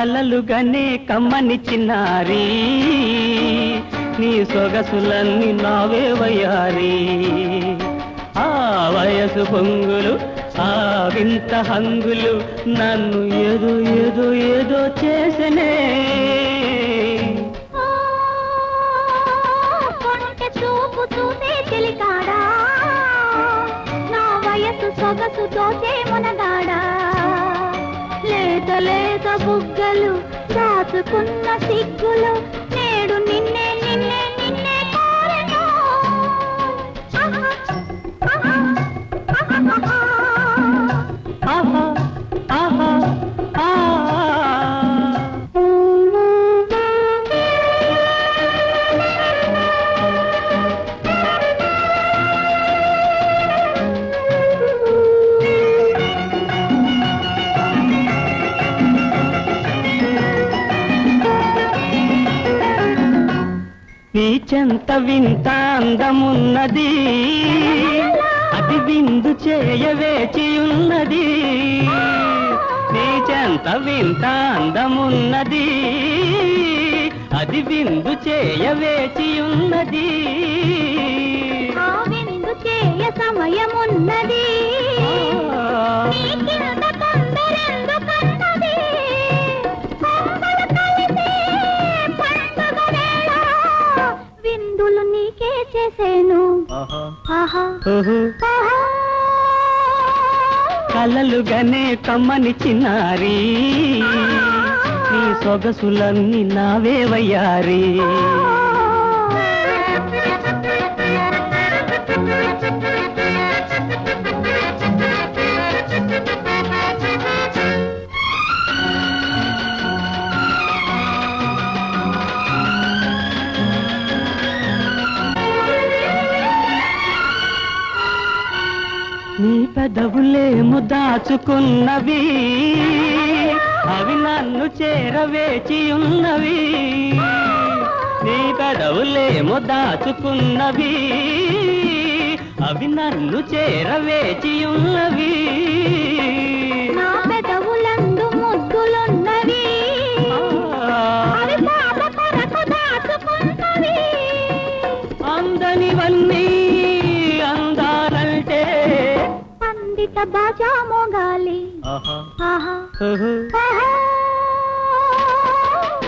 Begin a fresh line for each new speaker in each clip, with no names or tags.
కలలుగానే కమ్మని చిన్నారి. నీ సొగసులన్నీ నావే వయారి ఆ వయసు పొంగులు ఆ వింత హంగులు నన్ను ఏదో ఏదో ఏదో చేసనే.
చెలికాడా? నా వయసు సొగసు దోసే మునగాడా? లేక బుగ్గలు దాచుకున్న సిగ్గులు నేడు నిన్నే
నీ చెంత వింత అందమున్నది. అది విందు చేయవేచి ఉన్నది నీ చెంత వింత అందమున్నది. అది విందు చేయవేచి ఉన్నది
ఆ విందు చేయ సమయమున్నది. చేసేను.
కలలుగానే కమ్మని చిన్నారి. నీ సొగసులన్నీ నావే నీ పెదవులేము దాచుకున్నవి అవి నన్ను చేరవేచి ఉన్నవి నీ పెదవులేము దాచుకున్నవి అవి నన్ను చేరవేచి ఉన్నవి
పండిత బాజా మోగాలి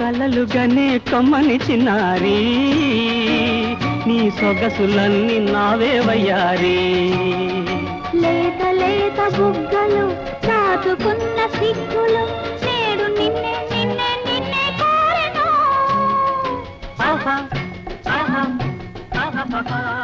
కలలుగానే కమ్మని చిన్నారి. నీ సొగసులన్నీ నావే వయ్యారి.
లేత లేత బుగ్గలు దాచుకున్న సిగ్గులు నేడు నిన్నే నిన్నే నిన్నే కోరెను.
ఆహా. ఆహా. ఆహా